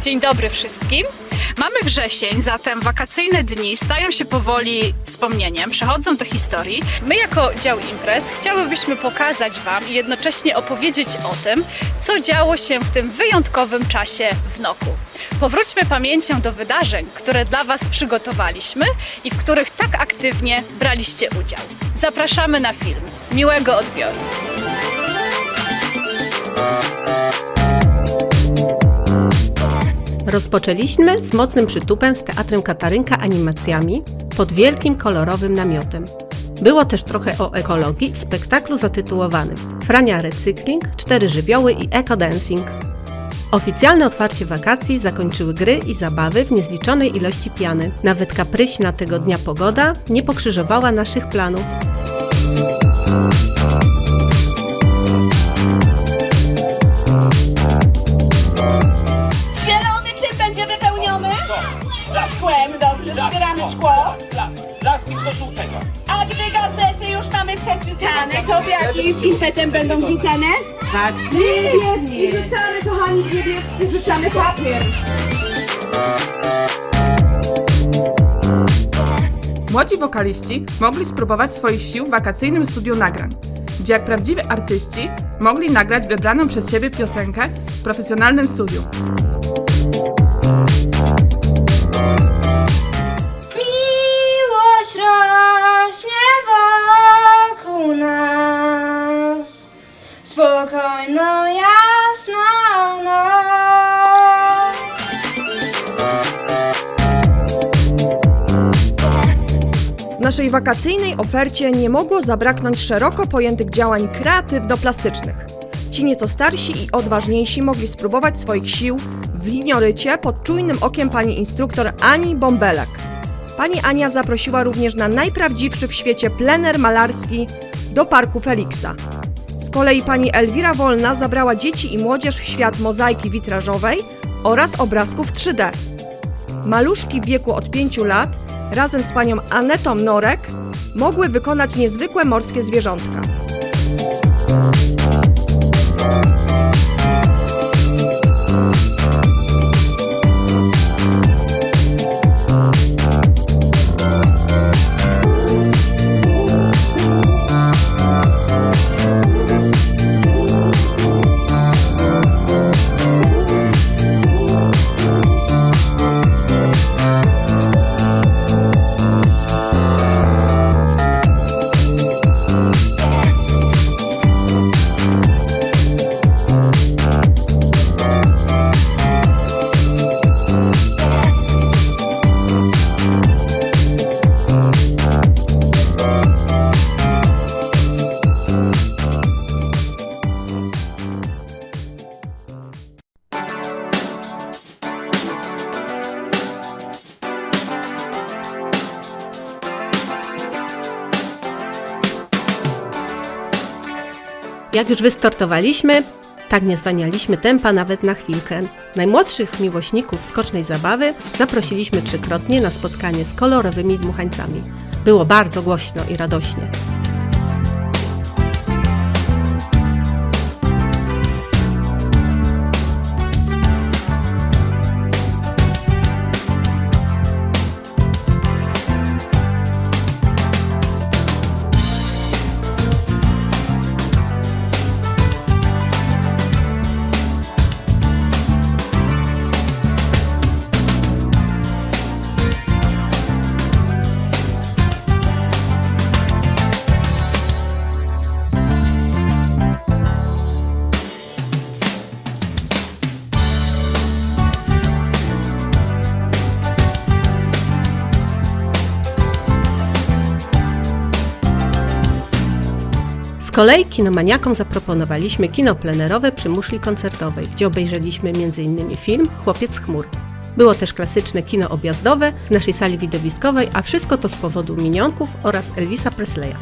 Dzień dobry wszystkim. Mamy wrzesień, zatem wakacyjne dni stają się powoli wspomnieniem, przechodzą do historii. My jako dział imprez chciałybyśmy pokazać Wam i jednocześnie opowiedzieć o tym, co działo się w tym wyjątkowym czasie w Noku. Powróćmy pamięcią do wydarzeń, które dla Was przygotowaliśmy i w których tak aktywnie braliście udział. Zapraszamy na film. Miłego odbioru. Rozpoczęliśmy z mocnym przytupem z Teatrem Katarynka animacjami pod wielkim kolorowym namiotem. Było też trochę o ekologii w spektaklu zatytułowanym Frania Recykling, Cztery Żywioły i Eco Dancing. Oficjalne otwarcie wakacji zakończyły gry i zabawy w niezliczonej ilości piany. Nawet kapryśna tego dnia pogoda nie pokrzyżowała naszych planów. Szkłem, dobrze, zbieramy szkło. Plastik do żółtego. A gdy gazety już mamy przeczytane, to wiaki z impetem będą wrzucane? Tak. Niebieski wrzucamy, kochani, niebieski wrzucamy papier. Młodzi wokaliści mogli spróbować swoich sił w wakacyjnym studiu nagrań, gdzie jak prawdziwi artyści mogli nagrać wybraną przez siebie piosenkę w profesjonalnym studiu. Naszej wakacyjnej ofercie nie mogło zabraknąć szeroko pojętych działań kreatywno-plastycznych. Ci nieco starsi i odważniejsi mogli spróbować swoich sił w liniorycie pod czujnym okiem pani instruktor Ani Bąbelek. Pani Ania zaprosiła również na najprawdziwszy w świecie plener malarski do Parku Feliksa. Z kolei pani Elwira Wolna zabrała dzieci i młodzież w świat mozaiki witrażowej oraz obrazków 3D. Maluszki w wieku od 5 lat razem z panią Anetą Norek mogły wykonać niezwykłe morskie zwierzątka. Jak już wystartowaliśmy, tak nie zwanialiśmy tempa nawet na chwilkę. Najmłodszych miłośników skocznej zabawy zaprosiliśmy trzykrotnie na spotkanie z kolorowymi dmuchańcami. Było bardzo głośno i radośnie. Kolei kinomaniakom zaproponowaliśmy kino plenerowe przy muszli koncertowej, gdzie obejrzeliśmy m.in. film Chłopiec chmur. Było też klasyczne kino objazdowe w naszej sali widowiskowej, a wszystko to z powodu minionków oraz Elvisa Presleya.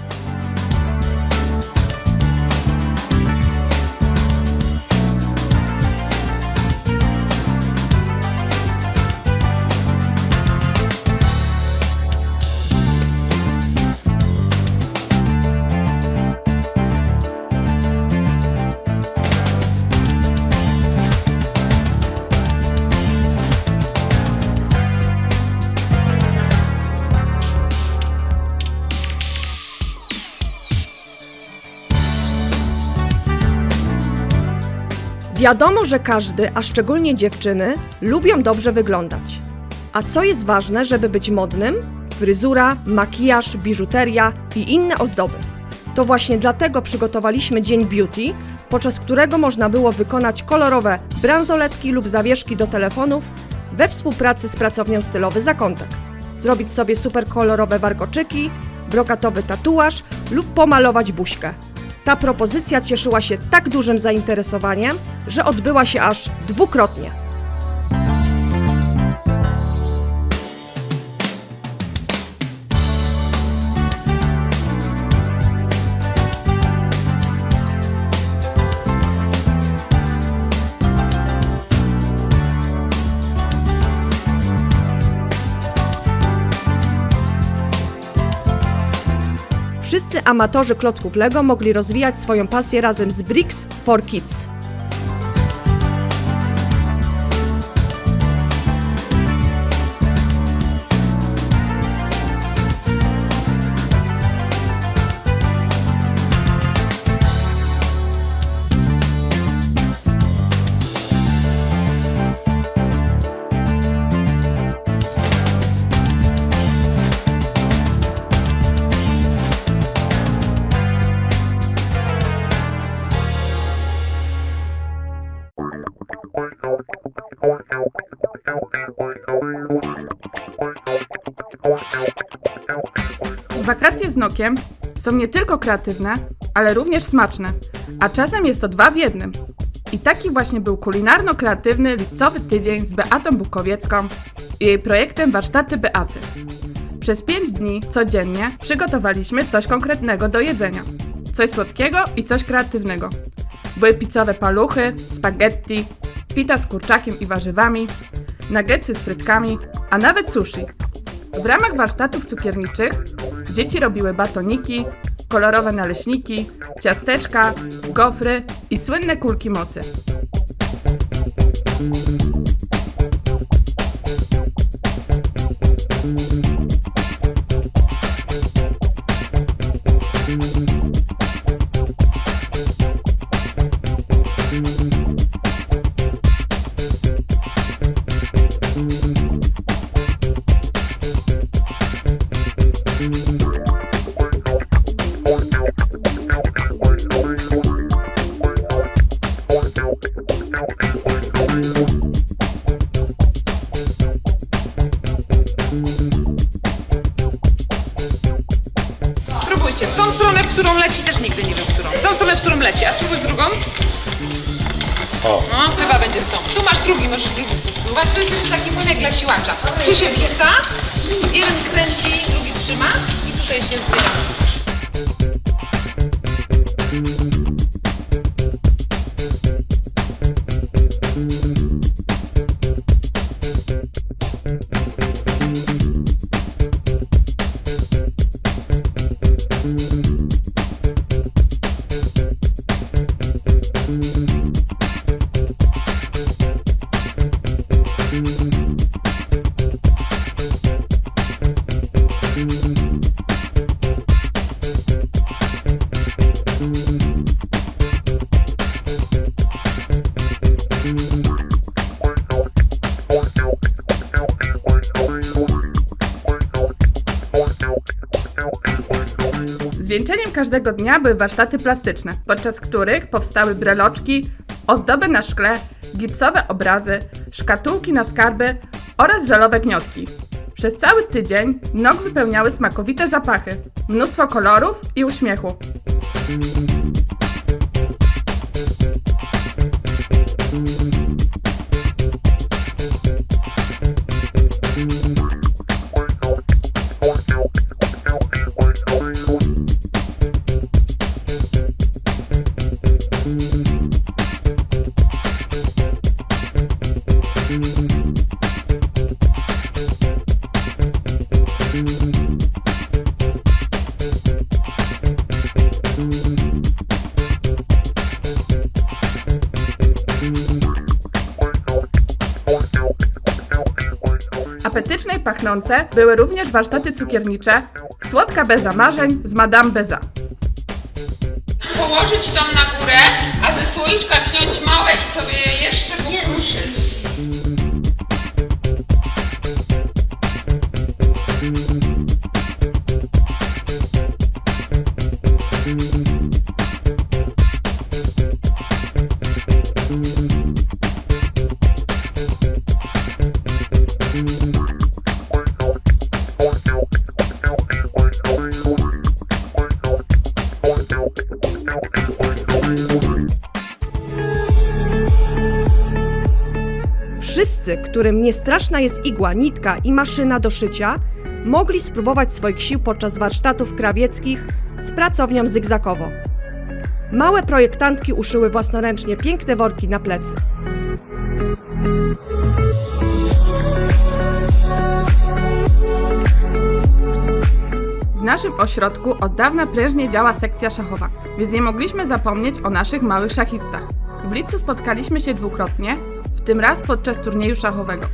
Wiadomo, że każdy, a szczególnie dziewczyny, lubią dobrze wyglądać. A co jest ważne, żeby być modnym? Fryzura, makijaż, biżuteria i inne ozdoby. To właśnie dlatego przygotowaliśmy Dzień Beauty, podczas którego można było wykonać kolorowe bransoletki lub zawieszki do telefonów we współpracy z pracownią stylowy Zakątek. Zrobić sobie super kolorowe warkoczyki, brokatowy tatuaż lub pomalować buźkę. Ta propozycja cieszyła się tak dużym zainteresowaniem, że odbyła się aż dwukrotnie. Amatorzy klocków Lego mogli rozwijać swoją pasję razem z Bricks for Kids. Wakacje z Nokiem są nie tylko kreatywne, ale również smaczne, a czasem jest to dwa w jednym. I taki właśnie był kulinarno-kreatywny lipcowy tydzień z Beatą Bukowiecką i jej projektem Warsztaty Beaty. Przez pięć dni codziennie przygotowaliśmy coś konkretnego do jedzenia. Coś słodkiego i coś kreatywnego. Były pizzowe paluchy, spaghetti, pita z kurczakiem i warzywami, nuggetsy z frytkami, a nawet sushi. W ramach warsztatów cukierniczych dzieci robiły batoniki, kolorowe naleśniki, ciasteczka, gofry i słynne kulki mocy. Spróbować. Tu jest jeszcze taki młynek dla siłacza. Tu się wrzuca, jeden kręci, drugi trzyma i tutaj się zbiera. Każdego dnia były warsztaty plastyczne, podczas których powstały breloczki, ozdoby na szkle, gipsowe obrazy, szkatułki na skarby oraz żelowe gniotki. Przez cały tydzień nog wypełniały smakowite zapachy, mnóstwo kolorów i uśmiechu. Pachnące były również warsztaty cukiernicze Słodka beza marzeń z Madame Beza. Położyć tą na górę, a ze słoiczka wziąć małe i sobie Wszyscy, którym niestraszna jest igła, nitka i maszyna do szycia, mogli spróbować swoich sił podczas warsztatów krawieckich z pracownią zygzakową. Małe projektantki uszyły własnoręcznie piękne worki na plecy. W naszym ośrodku od dawna prężnie działa sekcja szachowa, więc nie mogliśmy zapomnieć o naszych małych szachistach. W lipcu spotkaliśmy się dwukrotnie, tym raz podczas turnieju szachowego.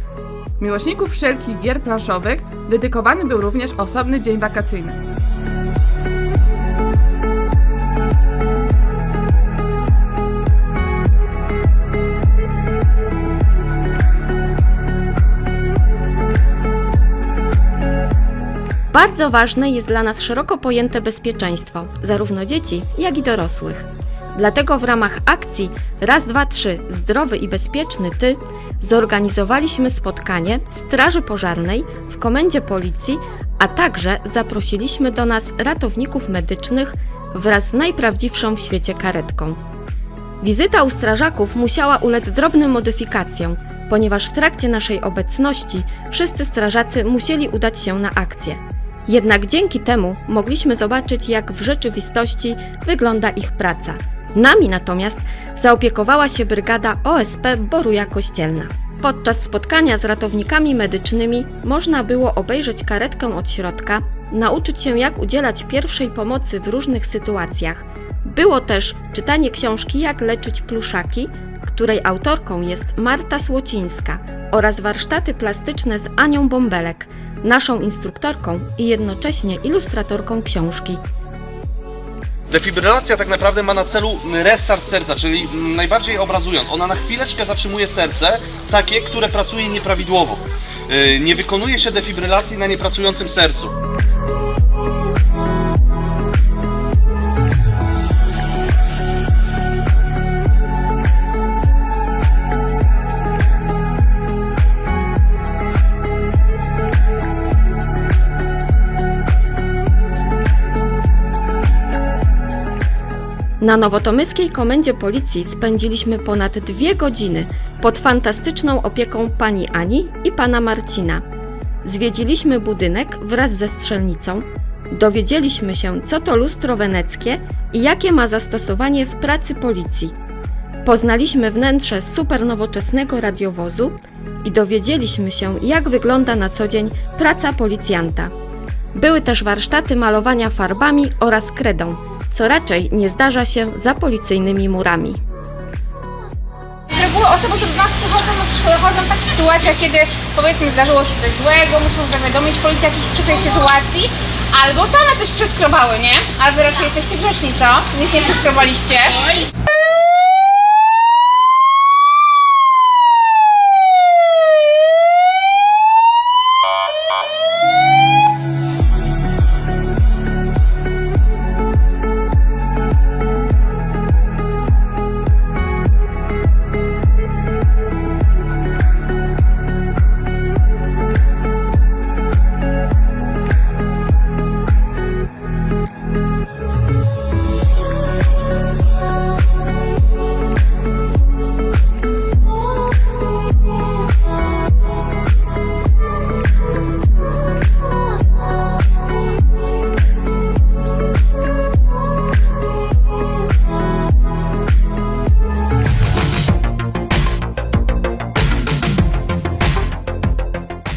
Miłośników wszelkich gier planszowych dedykowany był również osobny dzień wakacyjny. Bardzo ważne jest dla nas szeroko pojęte bezpieczeństwo, zarówno dzieci, jak i dorosłych. Dlatego w ramach akcji Raz, dwa, trzy Zdrowy i bezpieczny Ty zorganizowaliśmy spotkanie Straży Pożarnej w Komendzie Policji, a także zaprosiliśmy do nas ratowników medycznych wraz z najprawdziwszą w świecie karetką. Wizyta u strażaków musiała ulec drobnym modyfikacjom, ponieważ w trakcie naszej obecności wszyscy strażacy musieli udać się na akcję. Jednak dzięki temu mogliśmy zobaczyć, jak w rzeczywistości wygląda ich praca. Nami natomiast zaopiekowała się brygada OSP Boruja Kościelna. Podczas spotkania z ratownikami medycznymi można było obejrzeć karetkę od środka, nauczyć się jak udzielać pierwszej pomocy w różnych sytuacjach. Było też czytanie książki Jak leczyć pluszaki, której autorką jest Marta Słocińska oraz warsztaty plastyczne z Anią Bąbelek, naszą instruktorką i jednocześnie ilustratorką książki. Defibrylacja tak naprawdę ma na celu restart serca, czyli najbardziej obrazując, ona na chwileczkę zatrzymuje serce, takie, które pracuje nieprawidłowo. Yy, Nie wykonuje się defibrylacji na niepracującym sercu. Na Nowotomyskiej Komendzie Policji spędziliśmy ponad dwie godziny pod fantastyczną opieką pani Ani i pana Marcina. Zwiedziliśmy budynek wraz ze strzelnicą, dowiedzieliśmy się, co to lustro weneckie i jakie ma zastosowanie w pracy policji. Poznaliśmy wnętrze supernowoczesnego radiowozu i dowiedzieliśmy się, jak wygląda na co dzień praca policjanta. Były też warsztaty malowania farbami oraz kredą, co raczej nie zdarza się za policyjnymi murami. Z reguły osoby, które do nas przychodzą, no przychodzą w takich sytuacjach, kiedy powiedzmy zdarzyło się coś złego, muszą zawiadomić policję o jakiejś przykrej sytuacji, albo same coś przeskrobały, nie? Ale wy raczej jesteście grzeczni, co? Nic nie przeskrobaliście.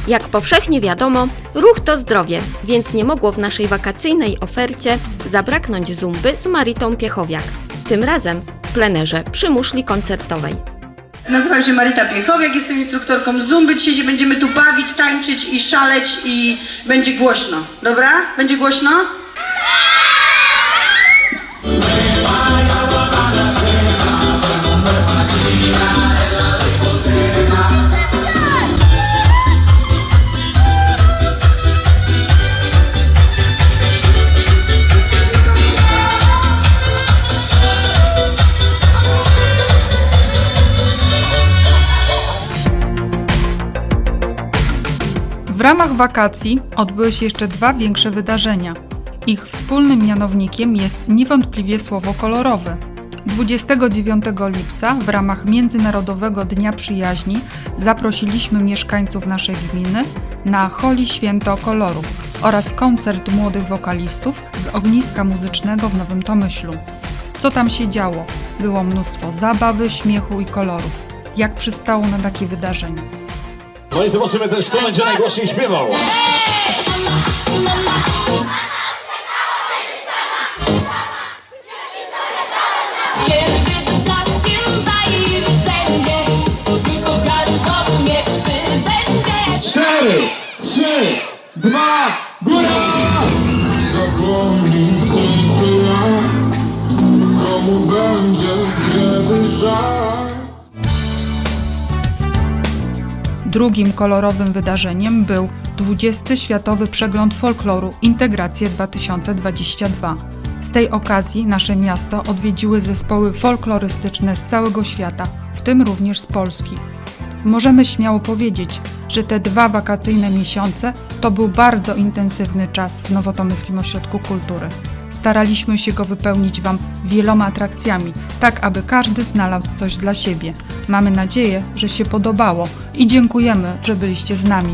Jak powszechnie wiadomo, ruch to zdrowie, więc nie mogło w naszej wakacyjnej ofercie zabraknąć zumby z Maritą Piechowiak. Tym razem w plenerze przy muszli koncertowej. Nazywam się Marita Piechowiak, jestem instruktorką Zumby. Dzisiaj się będziemy tu bawić, tańczyć i szaleć i będzie głośno. Dobra? Będzie głośno? W ramach wakacji odbyły się jeszcze dwa większe wydarzenia. Ich wspólnym mianownikiem jest niewątpliwie słowo kolorowe, 29 lipca w ramach Międzynarodowego Dnia Przyjaźni zaprosiliśmy mieszkańców naszej gminy na Holi Święto Kolorów oraz koncert młodych wokalistów z ogniska muzycznego w Nowym Tomyślu. Co tam się działo? Było mnóstwo zabawy, śmiechu i kolorów. Jak przystało na takie wydarzenie. No i zobaczymy też, kto będzie najgłośniej śpiewał. Cztery, trzy, Drugim kolorowym wydarzeniem był 20. Światowy Przegląd Folkloru Integracje 2022. Z tej okazji nasze miasto odwiedziły zespoły folklorystyczne z całego świata, w tym również z Polski. Możemy śmiało powiedzieć, że te dwa wakacyjne miesiące to był bardzo intensywny czas w Nowotomyskim Ośrodku Kultury. Staraliśmy się go wypełnić Wam wieloma atrakcjami, tak aby każdy znalazł coś dla siebie. Mamy nadzieję, że się podobało i dziękujemy, że byliście z nami.